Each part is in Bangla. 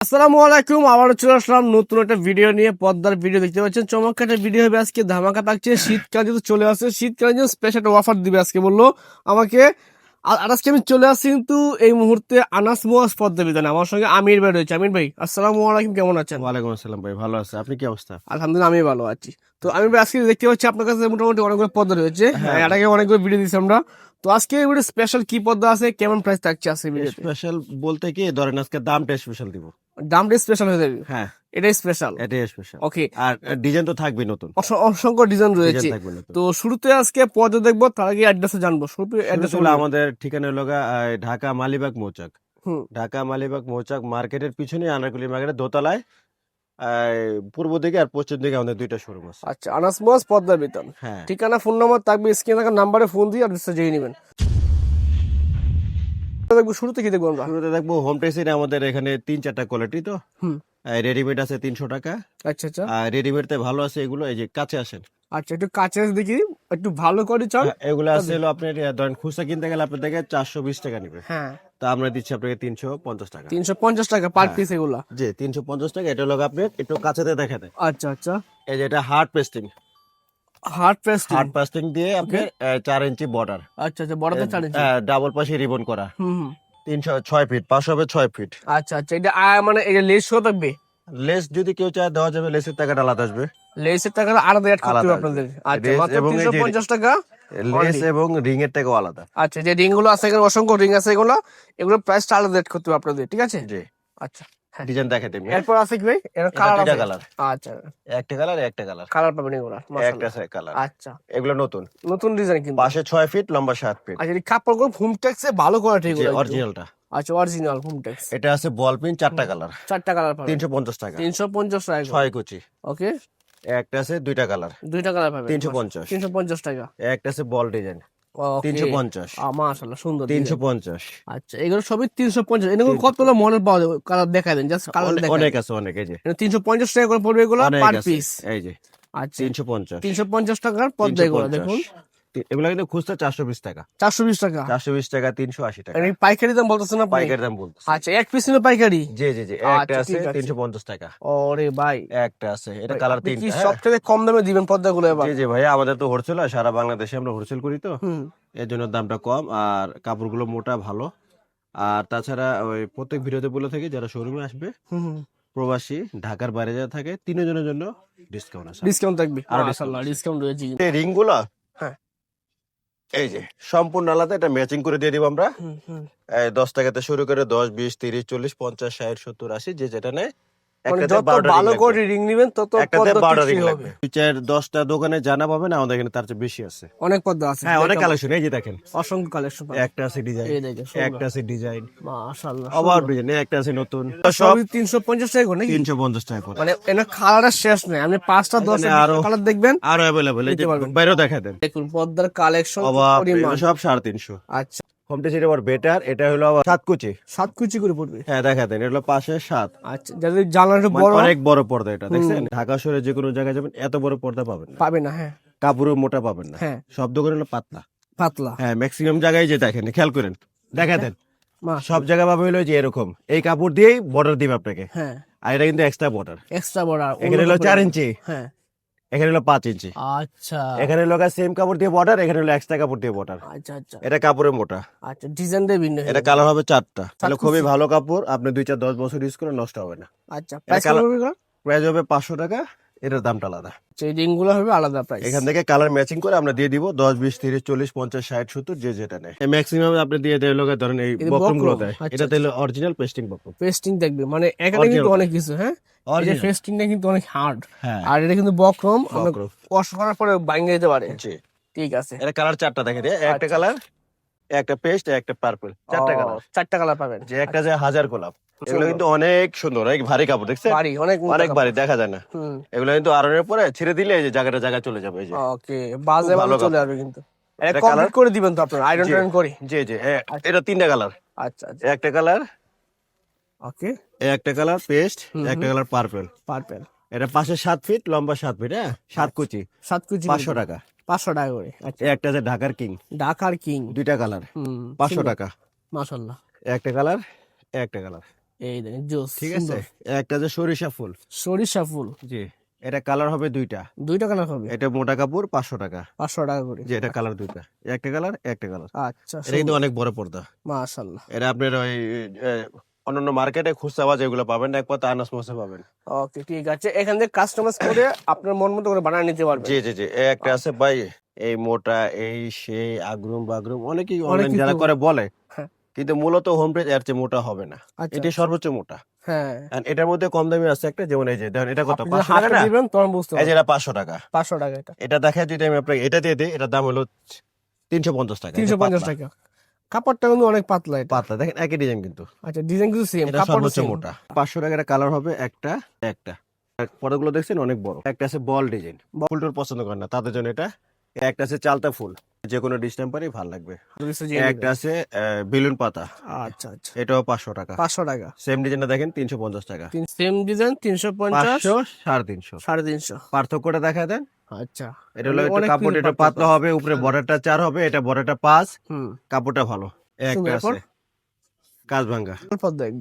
আসসালামু আলাইকুম আবারও চলে আসলাম নতুন একটা ভিডিও নিয়ে পদ্মার ভিডিও দেখতে পাচ্ছেন। চমৎকার একটা ভিডিও হবে আজকে ধামাকা থাকছে। শীতকাল যেহেতু চলে আসছে শীতকালে যেন স্পেশাল অফার দিবে আজকে বলল। আমাকে আর আজকে আমি চলে আসছি কিন্তু এই মুহূর্তে আনাস মোয়াজ পদ্মা বিধানে আমার সঙ্গে আমির ভাই রয়েছে। আমির ভাই আসসালামু আলাইকুম কেমন আছেন? ওয়ালাইকুম আসসালাম ভাই ভালো আছে। আপনি কি অবস্থা? আলহামদুলিল্লাহ আমি ভালো আছি। তো আমি ভাই আজকে দেখতে পাচ্ছি আপনার কাছে মোটামুটি অনেকগুলো পদ্মা রয়েছে। হ্যাঁ। এর আগে অনেকগুলো ভিডিও দিচ্ছি আমরা। তো আজকে স্পেশাল কি পদ্মা আছে কেমন প্রাইস থাকছে আজকে স্পেশাল বলতে কি ধরেন আজকে দামটা স্পেশাল দিব। দামটা স্পেশাল হয়ে যাবে। হ্যাঁ। এটাই স্পেশাল এটাই স্পেশাল ওকে আর ডিজাইন তো থাকবে নতুন। অসংখ্য ডিজাইন রয়েছে। তো শুরুতে আজকে পদ্মা দেখব তার আগে অ্যাড্রেসে জানব। শুরুতে অ্যাড্রেস হলো আমাদের ঠিকানা হলো ঢাকা মালিবাগ মৌচাক। হুম। ঢাকা মালিবাগ মৌচাক মার্কেটের পিছনে আনারকুলি মার্কেটের দোতলায় পূর্ব দিকে আর পশ্চিম দিকে আমাদের দুইটা শোরুম আছে। আচ্ছা আনাস মোয়াজ পদ্মা বেতন। হ্যাঁ। ঠিকানা ফোন নম্বর থাকবে স্ক্রিনে থাকা নাম্বারে ফোন দিয়ে অ্যাড্রেসটা জেনে নেবেন। দেখব শুরুতে কি দেখব আমরা? শুরুতে দেখব হোম টেক্সির আমাদের এখানে তিন চারটা কোয়ালিটি তো। হুম। রেডিমেড আছে তিনশো টাকা। আচ্ছা আচ্ছা। আর রেডিমেড তে ভালো আছে এগুলো এই যে কাছে আসেন। আচ্ছা একটু কাছে দেখি একটু ভালো করে চল। হ্যাঁ, এগুলো আছে হলো আপনার ধরেন খুচরা কিনতে গেলে আপনার থেকে চারশো বিশ টাকা নিবে। হ্যাঁ। তা আমরা দিচ্ছি আপনাকে তিনশো পঞ্চাশ টাকা। তিনশো পঞ্চাশ টাকা পার। পিস এগুলা? জি তিনশো পঞ্চাশ টাকা এটা হলো আপনার একটু কাছেতে দেখা দেয়। আচ্ছা আচ্ছা। এই যে এটা hard pasting hard press hard pasting দিয়ে আপনার চার ইঞ্চি বর্ডার আচ্ছা আচ্ছা বড় তো চার ইঞ্চি। ডাবল পাশে রিবন করা। হুম তিনশো ছয় ফিট পাঁচশো হবে ছয় ফিট আচ্ছা আচ্ছা এটা মানে এটা লেস শো থাকবে? লেস যদি কেউ চায় দেওয়া যাবে লেসের টাকাটা আলাদা আসবে। লেসের টাকাটা আলাদা অ্যাড করতে হবে আপনাদের। আচ্ছা মাত্র এবং এই তিনশো যে- পঞ্চাশ টাকা লেস এবং রিং এর টাকাও আলাদা। আচ্ছা যে রিংগুলো আছে এখানে অসংখ্য রিং আছে এগুলো এগুলো প্রাইসটা আলাদা রেট করতে হবে আপনাদের ঠিক আছে? জি। আচ্ছা। ডিজাইন দেখাতে আমি এরপর আছে কি ভাই? এর কালার আছে। কালার আচ্ছা। একটা কালার একটা কালার কালার পাবেন এগুলো একটা মাশাআল্লাহ। কালার আচ্ছা। এগুলো নতুন। নতুন ডিজাইন কিন্তু। পাশে ছয় ফিট লম্বা সাত ফিট আচ্ছা এই কাপড়গুলো ফুমটেক্সে ভালো কোয়ালিটি এগুলো অরিজিনালটা আচ্ছা অরিজিনাল ফুমটেক্স এটা আছে বল পিন চারটা কালার চারটা কালার পাবেন। তিনশো পঞ্চাশ টাকা। তিনশো পঞ্চাশ টাকা ছয় কুচি। ওকে। একটা আছে দুইটা কালার দুইটা কালার পাবেন। তিনশো পঞ্চাশ। তিনশো পঞ্চাশ টাকা। একটা আছে বল ডিজাইন. তিনশো পঞ্চাশ। আহ, মাশাআল্লাহ সুন্দর তিনশো পঞ্চাশ। আচ্ছা এগুলো সবই তিনশো পঞ্চাশ। এগুলো কতগুলো মডেল পাওয়া যাবে কালার দেখা জাস্ট কালার অনেক- আছে অনেক এই যে। তিনশো পঞ্চাশ টাকা করে পড়বে এগুলো পার পিস এই যে। আচ্ছা তিনশো পঞ্চাশ। তিনশো পঞ্চাশ টাকার পর্দা এগুলো দেখুন। এগুলো কিন্তু খুচরা চারশো বিশ টাকা। চারশো বিশ টাকা? চারশো বিশ টাকা তিনশো আশি টাকা। পাইকারি দাম বলতেছেন আপনি? পাইকারি দাম আচ্ছা এক পিস নিলে পাইকারি? জি জি জি আচ্ছা, একটা আছে। তিনশো পঞ্চাশ টাকা। ওরে ভাই। একটা আছে এটা কালার হ্যাঁ। সব থেকে কম দামে দিবেন এবার? জি জি ভাই আমাদের তো হোলসেল সারা বাংলাদেশে আমরা হোলসেল করি তো। এর জন্য দামটা কম আর কাপড়গুলো মোটা ভালো। আর তাছাড়া ওই প্রত্যেক ভিডিওতে বলে থাকি যারা শোরুমে আসবে প্রবাসী ঢাকার বাইরে যারা থাকে তিনজনের জন্য ডিসকাউন্ট আছে। ডিসকাউন্ট থাকবে। আরও ডিসকাউন্ট রয়েছে। এই রিংগুলো হ্যাঁ। এই যে সম্পূর্ণ আলাদা এটা ম্যাচিং করে দিয়ে দিব আমরা। দশ টাকাতে শুরু করে দশ বিশ তিরিশ চল্লিশ পঞ্চাশ ষাট সত্তর আশি যে যেটা নেয়। মানে ভালো করে রিং নিবেন তত দশটা দোকানে জানা পাবেন আমাদের এখানে তার চেয়ে বেশি আছে। অনেক পদ্মা আছে। হ্যাঁ অনেক কালেকশন এই যে দেখেন। অসংখ্য কালেকশন একটা আছে ডিজাইন একটা আছে ডিজাইন মাশাআল্লাহ অভাব ডিজাইন একটা আছে নতুন। সব টাকা নাকি? মানে শেষ নেই। আপনি পাঁচটা আরো- কালার দেখবেন আরও অ্যাভেলেবল এই যে বাইরেও দেখা দেন। দেখুন পদ্মার কালেকশন সব সাড়ে তিনশো। আচ্ছা। হোম টেস্ট আবার বেটার এটা হলো আবার সাত কুচি সাত কুচি করে পড়বে। হ্যাঁ দেখা দেন এটা হলো পাশে সাত। আচ্ছা যাদের জানলাটা মানে বড় অনেক বড় পর্দা এটা দেখছেন? ঢাকা শহরে যে কোনো জায়গায় যাবেন এত বড় পর্দা পাবেন না। না হ্যাঁ। কাপড়ও মোটা পাবেন না। হ্যাঁ। সব দোকানে হলো পাতলা। পাতলা। হ্যাঁ ম্যাক্সিমাম জায়গায় যে দেখেন খেয়াল করেন দেখা দেন। মাস সব জায়গায় পাবে হলো যে এরকম। এই কাপড় দিয়েই বর্ডার দিবে আপনাকে। হ্যাঁ। আর এটা কিন্তু এক্সট্রা বর্ডার এক্সট্রা বড় আর এখানে হলো চার ইঞ্চি। হ্যাঁ। এখানে হলো পাঁচ ইঞ্চি। আচ্ছা। এখানে হলো সেম কাপড় দিয়ে বর্ডার এখানে হলো এক্সট্রা কাপড় দিয়ে বর্ডার আচ্ছা আচ্ছা। এটা কাপড়ের মোটা। আচ্ছা ডিজাইনটা ভিন্ন এটা কালার হবে চারটা। তাহলে খুবই ভালো কাপড় আপনি দুই চার দশ বছর ইউজ করে নষ্ট হবে না। আচ্ছা প্রাইস হবে পাঁচশো টাকা এটার দামটা আলাদা। এই হবে আলাদা প্রাইস এখান থেকে কালার ম্যাচিং করে আমরা দিয়ে দিব দশ বিশ তিরিশ চল্লিশ পঞ্চাশ ষাট সত্তর যে যেটা নেয়। ম্যাক্সিমাম আপনি দিয়ে দেয় লোকের ধরেন এই বক্রমগুলো দেয়। আচ্ছা, এটা হলো অরিজিনাল পেস্টিং বক্রম। পেস্টিং দেখবে মানে এখানে কিন্তু অনেক কিছু হ্যাঁ? এই যে অরিজিনাল পেস্টিংটা কিন্তু অনেক হার্ড হ্যাঁ। আর এটা কিন্তু বক্রম আমরা। ওয়াশ করার পরে ভাঙে যেতে পারে। জি। ঠিক আছে। এটা কালার চারটা দেখে দিয়ে একটা আচ্ছা। কালার একটা পেস্ট একটা পার্পল চারটা কালার চারটা কালার পাবেন। যে একটা যে হাজার গোলাপ। এগুলো কিন্তু অনেক সুন্দর অনেক ভারী কাপড় দেখছেন? বাড়ি অনেক অনেক ভারী দেখা যায় না। এগুলো কিন্তু আরনের পরে ছেড়ে দিলে এই যে জায়গাটা জায়গা চলে যাবে এই যে। ওকে বাজে ভালো চলে আসবে কিন্তু। এটা কমপ্লিট করে দিবেন তো আপনারা আয়রন জি। টায়রন করে? জি জি এটা তিনটা কালার আচ্ছা আচ্ছা। একটা কালার ওকে। একটা কালার পেস্ট একটা কালার পার্পল পারপেল এটা পাশে সাত ফিট লম্বা সাত ফিট হ্যাঁ? সাত কুচি। সাত কেজি পাঁচশো টাকা। পাঁচশো টাকা করে আচ্ছা। একটা আছে ঢাকার কিং ঢাকার কিং দুইটা কালার পাঁচশো টাকা। মাশাল্লাহ একটা কালার একটা কালার এই দেখেন জোস ঠিক আছে? একটা যে সরিষা ফুল। সরিষা ফুল। জি এটা কালার হবে দুইটা। দুইটা কালার হবে? এটা মোটা কাপড় পাঁচশো টাকা। পাঁচশো টাকা করে। যে এটা কালার দুইটা। একটা কালার একটা কালার আচ্ছা এটা কিন্তু অনেক বড় পর্দা। মাশাল্লাহ এটা আপনার ওই অন্যান্য মার্কেটে খুচরা বাজার এগুলো পাবেন না আনাস মশে পাবেন। ওকে ঠিক আছে। এখান থেকে কাস্টমাইজ করে আপনার মন মতো করে বানিয়ে নিতে পারবেন। জি জি জি। এই একটা আছে ভাই এই মোটা এই সেই আগ্রুম বাগ্রুম অনেকেই অনলাইন যারা করে বলে হ্যাঁ। কিন্তু মূলত হোম পেজ এর চেয়ে মোটা হবে না। আচ্ছা এটি সর্বোচ্চ মোটা। হ্যাঁ। এটার মধ্যে কম দামি আছে একটা যেমন এই যে দেখেন এটা কত আপনি পাঁচশো হাতে টাকা দিবেন তখন বুঝতে এই যে পারবেন। এটা পাঁচশো টাকা। পাঁচশো টাকা এটা। এটা দেখা যদি আমি আপনাকে এটা দিয়ে দিই এটার দাম হলো তিনশো পঞ্চাশ টাকা তিনশো এটা পঞ্চাশ পাতলা। টাকা। কাপড়টা কিন্তু অনেক পাতলা এটা। পাতলা দেখেন একই ডিজাইন কিন্তু। আচ্ছা ডিজাইন কিন্তু সেম কাপড় মোটা। পাঁচশো টাকার কালার হবে একটা একটা। আর পরেরগুলো দেখছেন অনেক বড়। একটা আছে বল ডিজাইন ফুল টুল পছন্দ করেন না তাদের জন্য এটা একটা আছে চালতা ফুল। যে কোনো ডিস্টেম্পারই ভালো লাগবে। একটা আছে বেলুন পাতা। আচ্ছা আচ্ছা। এটাও পাঁচশো টাকা। পাঁচশো টাকা। সেম ডিজাইনটা দেখেন তিনশো পঞ্চাশ টাকা। সেম ডিজাইন তিনশো পঞ্চাশ। সাড়ে তিনশো। সাড়ে তিনশো। পার্থক্যটা দেখা দেন। আচ্ছা। এটা হলো একটু কাপড় একটু পাতলা হবে উপরে বর্ডারটা চার হবে এটা বর্ডারটা পাঁচ। হুম। কাপড়টা ভালো। একটা আছে। কাজ ভাঙ্গা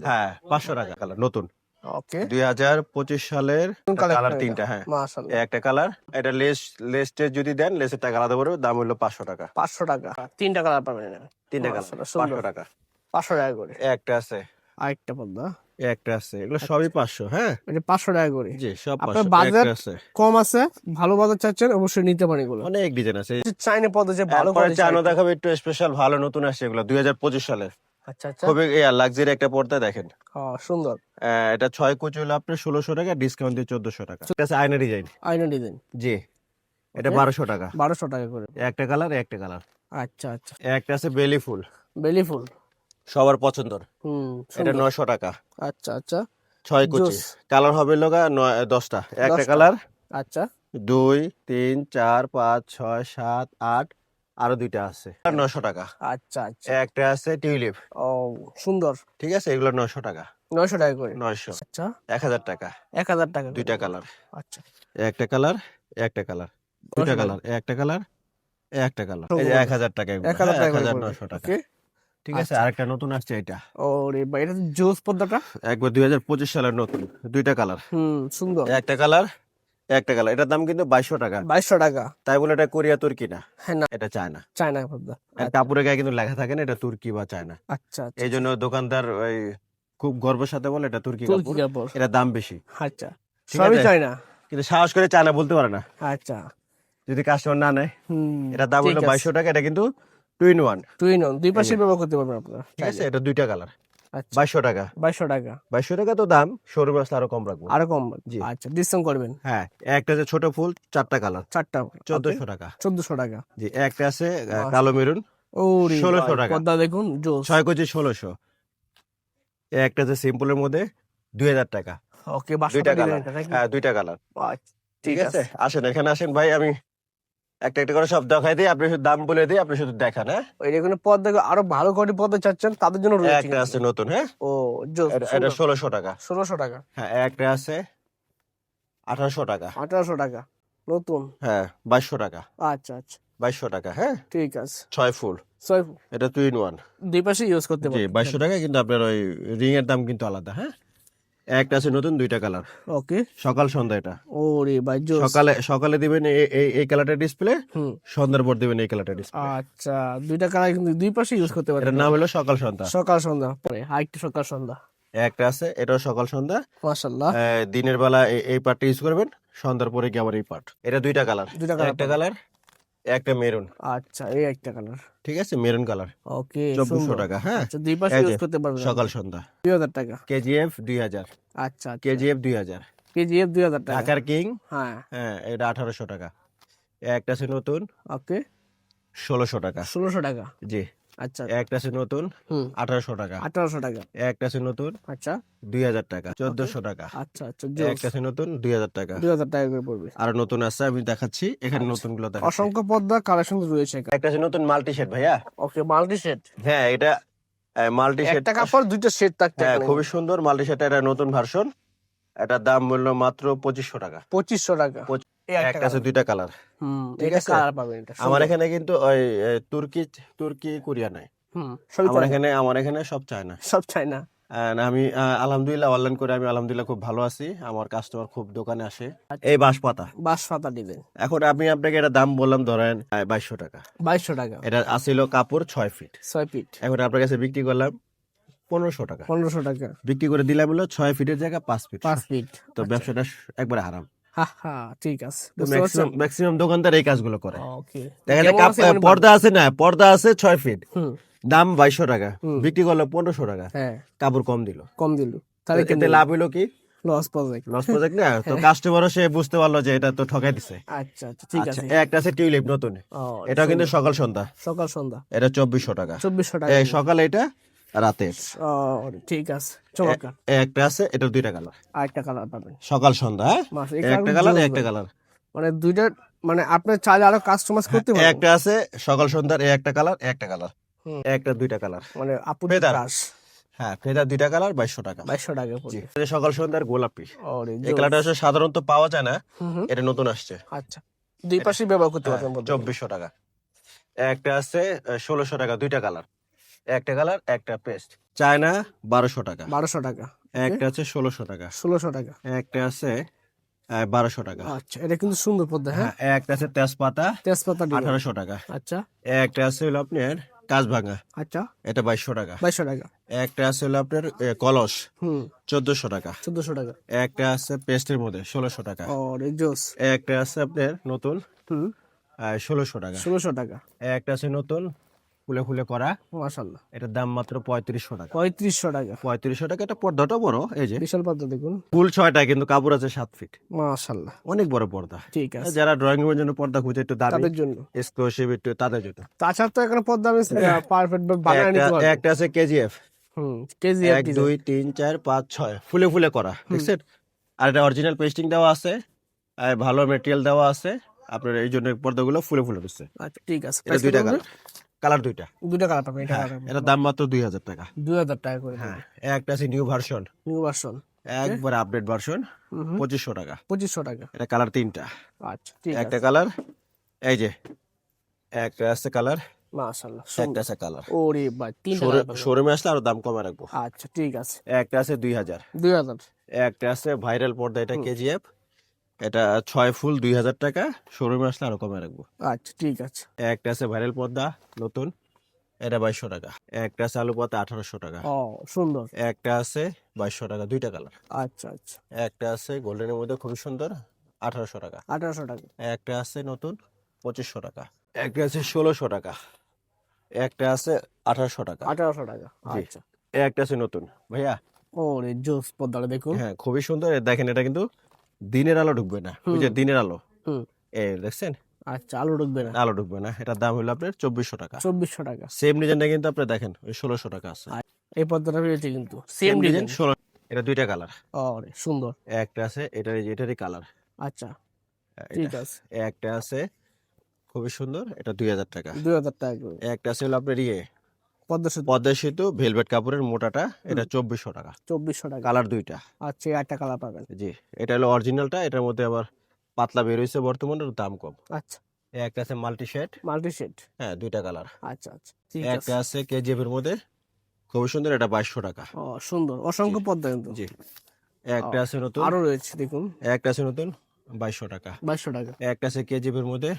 হ্যাঁ পাঁচশো টাকা কালার নতুন। ওকে। দুই হাজার পঁচিশ সালের কালার তিনটা হ্যাঁ। মাশাল্লাহ এই একটা কালার এটা লেস লেসটে যদি দেন লেসের টাকা আলাদা পড়বে দাম হলো পাঁচশো টাকা। পাঁচশো টাকা। তিনটা কালার পাবেন এখানে। তিনটা কালার মাশাআল্লাহ, সুন্দর। পাঁচশো টাকা। পাঁচশো টাকা করে। একটা আছে। আরেকটা পদ্মা একটা আছে এগুলো সবই পাঁচশো হ্যাঁ। এটা পাঁচশো টাকা করে। জি সব আপনার পাঁচশো বাজার- আছে। কম আছে ভালো বাজার চাচ্ছেন অবশ্যই নিতে পারেন এগুলো। অনেক ডিজাইন আছে। চাইনা পদ্মা যে ভালো quality চানো দেখাবে একটু স্পেশাল ভালো নতুন আসছে এগুলো দুই হাজার পঁচিশ সালের। আচ্ছা আচ্ছা। খুবই লাক্সারি একটা পর্দা দেখেন। ও, সুন্দর। এটা ছয় কুচি হলো আপনার ষোলোশো টাকা ডিসকাউন্ট দিয়ে চোদ্দশো টাকা। এটা আছে আয়না ডিজাইন আইনা ডিজাইন জি। এটা. বারোশো টাকা। বারোশো টাকা করে। একটা কালার একটা কালার আচ্ছা আচ্ছা। একটা আছে বেলি ফুল বেলি ফুল সবার পছন্দর। হুম এটা। নয়শো টাকা। আচ্ছা আচ্ছা। ছয় কুচি। কালার হবে লোগা নয় দশটা। একটা কালার আচ্ছা। দুই তিন চার পাঁচ ছয় সাত আট আরও দুইটা আছে। নয়শো টাকা। আচ্ছা আচ্ছা। একটা আছে টিউলিপ। ও সুন্দর। ঠিক আছে? এগুলো নয়শো টাকা। নয়শো টাকা করে? নয়শো। আচ্ছা। এক হাজার টাকা। এক হাজার টাকা দুইটা কালার। আচ্ছা। একটা কালার একটা কালার। দুইটা কালার একটা কালার একটা কালার। এই এক হাজার টাকা এক হাজার টাকা নয়শো টাকা। ঠিক আছে? আচ্ছা। আরেকটা নতুন আসছে এটা। ও রে ভাই এটা জোস পদ্মাটা একবার দুই হাজার পঁচিশ সালের নতুন। দুইটা কালার। হুম সুন্দর। একটা কালার একটা কালার এটার দাম কিন্তু বাইশশো টাকা। বাইশশো টাকা। তাই বলে এটা কোরিয়া তুর্কি না? হ্যাঁ না। এটা চায়না। চায়না পদ্মা কাপড়ের গায়ে কিন্তু লেখা থাকে না এটা তুর্কি বা চায়না। আচ্ছা আচ্ছা। এই জন্য দোকানদার ওই খুব গর্বের সাথে বলে এটা তুর্কি কাপড়। এটা দাম বেশি। আচ্ছা। সবই চায়না? কিন্তু সাহস করে চায়না বলতে পারে না। আচ্ছা। যদি কাস্টমার না নেয় এটা দাম হলো বাইশশো টাকা এটা কিন্তু টু ইন ওয়ান নন দুই পাশে ব্যবহার করতে পারবেন আপনারা ঠিক আছে? এটা দুইটা কালার আচ্ছা বাইশশো টাকা। বাইশশো টাকা। বাইশশো টাকা তো দাম শোরুমে আসলে আরও কম রাখব। আরও কম জি। আচ্ছা ডিসকাউন্ট করবেন? হ্যাঁ একটা যে ছোট ফুল চারটা কালার। চারটা চোদ্দশো টাকা। চোদ্দশো টাকা। জি একটা আছে কালো মেরুন। ও রে 1600 ভাই, টাকা। পদ্মা দেখুন ছয় কেজি ষোলোশো। একটা আছে সিম্পলের মধ্যে দুই হাজার টাকা। ওকে দুইটা কালার। হ্যাঁ দুইটা কালার। আচ্ছা, ঠিক আছে। আসেন এখানে আসেন ভাই আমি একটা একটা করে সব দেখাই দিই আপনি শুধু দাম বলে দিই আপনি শুধু দেখান হ্যাঁ? ওই এখানে পদ্মা আরও ভালো কোয়ালিটি পদ্মা চাচ্ছেন তাদের জন্য রয়েছে একটা আছে নতুন হ্যাঁ? ও এটা- ষোলোশো টাকা। ষোলোশো টাকা। হ্যাঁ একটা আছে আঠারোশো টাকা। আঠারোশো টাকা। নতুন? হ্যাঁ বাইশশো টাকা। আচ্ছা আচ্ছা। বাইশশো টাকা হ্যাঁ? ঠিক আছে। ছয় ফুল। ছয় ফুল। এটা টু ইন ওয়ান দুই পাশে ইউজ করতে পারবেন। বাইশশো টাকা কিন্তু আপনার ওই রিং এর দাম কিন্তু আলাদা হ্যাঁ? একটা আছে নতুন দুইটা কালার। ওকে। সকাল সন্ধ্যা এটা। ও রে ভাই জোস। সকালে সকালে দিবেন এই- এই কালারটা ডিসপ্লে সন্ধ্যার পর দিবেন এই কালারটা ডিসপ্লে আচ্ছা দুইটা কালার কিন্তু দুই পাশে ইউজ করতে এটার পারবেন নাম হলো সকাল সন্ধ্যা। সকাল সন্ধ্যা পরে হাইট সকাল সন্ধ্যা। একটা আছে এটাও সকাল সন্ধ্যা। মাশাল্লাহ আহ, দিনের বেলা এই- এই পার্টটা ইউজ করবেন সন্ধ্যার পরে কি আবার এই পার্ট এটা দুইটা কালার। দুইটা কালার একটা কালার একটা মেরুন আচ্ছা এই একটা কালার ঠিক আছে মেরুন কালার ওকে চব্বিশশো টাকা হ্যাঁ? আচ্ছা দুই পাশে ইউজ করতে পারবেন। সকাল সন্ধ্যা। দুই হাজার টাকা। কেজিএফ দুই হাজার। আচ্ছা কেজিএফ দুই হাজার। কেজিএফ দুই হাজার টাকা। ঢাকার কিং হ্যাঁ। হ্যাঁ এটা আঠারোশো টাকা। একটা আছে নতুন। ওকে ষোলোশো টাকা। ষোলোশো টাকা। জি। আচ্ছা। একটা আছে নতুন আঠারোশো টাকা। আঠারোশো টাকা। একটা আছে নতুন আচ্ছা। দুই হাজার টাকা চোদ্দশো টাকা। আচ্ছা আচ্ছা একটা আছে নতুন দুই হাজার টাকা। দুই হাজার টাকা করে পড়বে। আর নতুন আছে আমি দেখাচ্ছি এখানে নতুনগুলো অসংখ্য পদ্মা কালেকশন রয়েছে একটা আছে নতুন মাল্টি শেড ভাইয়া। ওকে মাল্টি সেট হ্যাঁ এটা মাল্টি শেড। একটা কাপড় দুইটা সেট থাকতে হ্যাঁ খুবই সুন্দর মাল্টি শেড এটা নতুন ভার্সন এটার দাম মূল্য মাত্র পঁচিশশো টাকা। পঁচিশশো টাকা। একটা একটা আছে দুইটা কালার হুম ঠিক আছে? কালার পাবেন এটা। আমার এখানে কিন্তু ওই তুর্কি তুর্কি কোরিয়া নাই। হুম আমার এখানে আমার এখানে সব চায় না সব চাই না আমি আলহামদুলিল্লাহ অনলাইন করে আমি আলহামদুলিল্লাহ খুব ভালো আছি। আমার কাস্টমার খুব দোকানে আসে। এই বাঁশপাতা। বাঁশ পাতা এখন আমি আপনাকে এটা দাম বললাম ধরেন বাইশশো টাকা। বাইশশো টাকা। এটা আসিল কাপড় ছয় ফিট। ছয় ফিট। এখন আপনার কাছে বিক্রি করলাম পনেরোশো টাকা। পনেরোশো টাকা। বিক্রি করে দিলাম হলো ছয় ফিটের জায়গা পাঁচ ফিট। পাঁচ ফিট। তো ব্যবসাটা একবারে হারাম। হা হা ঠিক আছে তো ম্যাক্সিমাম ম্যাক্সিমাম দোকানদার এই কাজগুলো করে। ওকে দেখা যায় পর্দা আছে না? পর্দা আছে ছয় ফিট দাম বাইশশো টাকা। বিক্রি করল পনেরোশো টাকা। হ্যাঁ। কাপড় কম দিল। কম দিল। তাহলে এতে লাভ কি? লস প্রজেক্ট লস প্রজেক্ট না? তো কাস্টমারও সে বুঝতে পারল যে এটা তো ঠকাই দিছে। আচ্ছা আচ্ছা ঠিক আচ্ছা আছে। একটা আছে টিউলিপ নতুন। এটা কিন্তু সকাল সন্ধ্যা। সকাল সন্ধ্যা। এটা চব্বিশশো টাকা। চব্বিশশো টাকা। সকালে এটা রাতে ও ঠিক আছে চমৎকার একটা আছে এটা দুইটা কালার আরেকটা কালার পাবেন। সকাল সন্ধ্যা হ্যাঁ? একটা কালার একটা কালার মানে দুইটা মানে আপনার চাইলে আরও কাস্টমাইজ করতে পারবেন একটা আছে সকাল সন্ধ্যার একটা কালার একটা কালার একটা দুইটা কালার মানে আপু ফেদার। হ্যাঁ ফেদার দুইটা কালার বাইশশো টাকা। বাইশশো টাকা এটা সকাল সন্ধ্যার গোলাপি এই কালারটা আসলে সাধারণত পাওয়া যায় না এটা নতুন আসছে। আচ্ছা দুই পাশে ব্যবহার করতে হ্যাঁ, পারবেন চব্বিশশো টাকা। একটা আছে ষোলোশো টাকা দুইটা কালার একটা কালার একটা পেস্ট। চায়না বারোশো টাকা। বারোশো টাকা। একটা আছে ষোলোশো টাকা। ষোলোশো টাকা। একটা আছে বারোশো টাকা। আচ্ছা এটা কিন্তু সুন্দর পদ্মা হ্যাঁ? হ্যাঁ একটা আছে তেজপাতা তেজপাতা আঠারোশো টাকা। আচ্ছা। একটা আছে হলো আপনার কাজভাঙা আচ্ছা। এটা বাইশশো টাকা। বাইশশো টাকা। একটা আছে হলো আপনার কলস। হুম। চোদ্দশো টাকা। চোদ্দশো টাকা। একটা আছে পেস্টের মধ্যে ষোলোশো টাকা। জোস একটা আছে আপনার নতুন হুম। ষোলোশো টাকা। ষোলোশো টাকা। একটা আছে নতুন ফুলে ফুলে করা। মাশাল্লাহ এটার দাম মাত্র পঁয়ত্রিশশো টাকা। পঁয়ত্রিশশো টাকা। পঁয়ত্রিশশো টাকা এটা পর্দাটা বড় এই যে। বিশাল পদ্মা দেখুন। ফুল ছয়টা কিন্তু কাপড় আছে সাত ফিট। মাশাল্লাহ অনেক বড় পর্দা। ঠিক আছে। যারা ড্রয়িং রুমের জন্য পর্দা খুঁজে একটু তাদের জন্য। এক্সক্লুসিভ একটু তাদের জন্য। তাছাড়া তো এখানে আমি পারফেক্ট বানায় নিতে একটা- একটা আছে কেজিএফ হুম কেজি এক দুই তিন চার পাঁচ ছয়। ফুলে ফুলে করা দেখছেন? আর এটা অরিজিনাল পেস্টিং দেওয়া আছে আর ভালো মেটেরিয়াল দেওয়া আছে। আপনার এই জন্য পর্দাগুলো ফুলে ফুলে দিচ্ছে। আচ্ছা ঠিক আছে। এটা দুইটা কালার কালার দুইটা। দুইটা কালার পাবেন এটা হ্যাঁ এটার দাম মাত্র দুই হাজার টাকা। দুই হাজার টাকা করে হ্যাঁ একটা আছে নিউ ভার্সন নিউ ভার্সন একবার আপডেট ভার্সন পঁচিশশো টাকা। পঁচিশশো টাকা। এটা কালার তিনটা। আচ্ছা ঠিক একটা কালার এই যে একটা আছে কালার মাশাল্লাহ একটা আছে কালার। ওরে ভাই তিনটা। শোরুমে আসলে আরও দাম কমে রাখব। আচ্ছা ঠিক আছে। একটা আছে দুই হাজার। দুই হাজার। একটা আছে ভাইরাল পর্দা এটা কেজিএফ এটা ছয় ফুল দুই হাজার টাকা। শোরুমে আসলে আরও কমে রাখব। আচ্ছা ঠিক আছে। একটা আছে ভাইরাল পর্দা নতুন। এটা বাইশশো টাকা। একটা আছে আলু পাতা আঠারোশো টাকা। ও সুন্দর। একটা আছে বাইশশো টাকা দুইটা কালার আচ্ছা আচ্ছা। একটা আছে গোল্ডেনের মধ্যে খুবই সুন্দর আঠারোশো টাকা। আঠারোশো টাকা। একটা আছে নতুন পঁচিশশো টাকা। একটা আছে ষোলোশো টাকা। একটা আছে আঠারোশো টাকা। আঠারোশো টাকা আচ্ছা। একটা আছে নতুন। ভাইয়া? ওরে জোস পদ্মাটা দেখুন। হ্যাঁ খুবই সুন্দর। দেখেন এটা কিন্তু দিনের আলো ঢুকবে না। ওই যে দিনের আলো। হুম। এ দেখছেন? আচ্ছা আলু ঢুকবে না। আলো ঢুকবে না। এটার দাম হলো আপনার চব্বিশশো টাকা। চব্বিশশো টাকা। সেম ডিজাইনটা কিন্তু আপনি দেখেন ওই ষোলোশো টাকা আছে। এই পদ্মাটা পেয়েছি কিন্তু। সেম ডিজাইন ষোলো এটা দুইটা কালার। ওরে সুন্দর। একটা আছে এটার এটারই কালার। আচ্ছা। ঠিক আছে। একটা আছে খুবই সুন্দর এটা দুই হাজার টাকা। দুই হাজার টাকা একটা আছে হলো আপনার ইয়ে পদ্মা সেতু। পদ্মা সেতু ভেলভেট কাপড়ের মোটাটা এটা চব্বিশশো টাকা। চব্বিশশো টাকা। কালার দুইটা। আচ্ছা একটা কালার পাবেন। জি এটা হলো অরিজিনালটা এটার মধ্যে আবার পাতলা বের হয়েছে বর্তমানে দাম কম। আচ্ছা। একটা আছে মাল্টি শেড মাল্টি সেট হ্যাঁ দুইটা কালার। আচ্ছা আচ্ছা একটা আছে। আছে কেজিএফ এর মধ্যে খুবই সুন্দর এটা বাইশশো টাকা। ও সুন্দর অসংখ্য পদ্মা কিন্তু। জি। একটা আছে নতুন। আরও রয়েছে দেখুন। একটা আছে নতুন বাইশশো টাকা। বাইশশো টাকা। একটা আছে কেজিএফ এর মধ্যে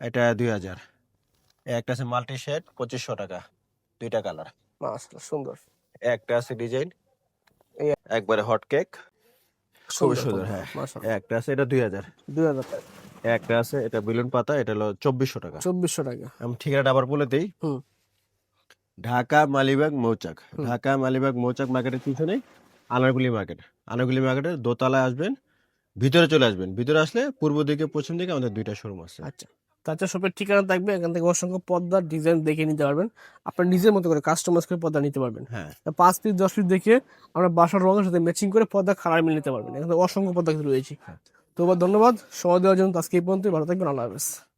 এটা দুই হাজার। একটা আছে মাল্টি শেড পঁচিশশো টাকা। দুইটা কালার মাশাআল্লাহ সুন্দর। একটা আছে ডিজাইন একবারে হট কেক খুবই সুন্দর হ্যাঁ। একটা আছে এটা দুই হাজার। দুই হাজার টাকা। একটা আছে এটা বেলুন পাতা এটা হলো চব্বিশশো টাকা। চব্বিশশো টাকা। আমি ঠিকানাটা আবার বলে দিই। ঢাকা মালিবাগ মৌচাক। ঢাকা মালিবাগ মৌচাক মার্কেটের পিছনে আনারগুলি মার্কেট আনারগুলি মার্কেটের দোতলায় আসবেন ভিতরে চলে আসবেন। ভিতরে আসলে পূর্ব দিকে পশ্চিম দিকে আমাদের দুইটা শোরুম আছে। আচ্ছা। তাছাড়া শপের ঠিকানা থাকবে এখান থেকে অসংখ্য পদ্মার ডিজাইন দেখে নিতে পারবেন। আপনার নিজের মতো করে কাস্টমাইজ করে পর্দা নিতে পারবেন। হ্যাঁ। পাঁচ পিস দশ পিস দেখে আমরা বাসার রঙের সাথে ম্যাচিং করে পর্দা খারাপ মিলে নিতে পারবেন। এখানে অসংখ্য পর্দা কিন্তু রয়েছে। তো ধন্যবাদ। সময় দেওয়ার জন্য আজকে এই পর্যন্ত ভালো থাকবেন। আল্লাহ হাফেজ।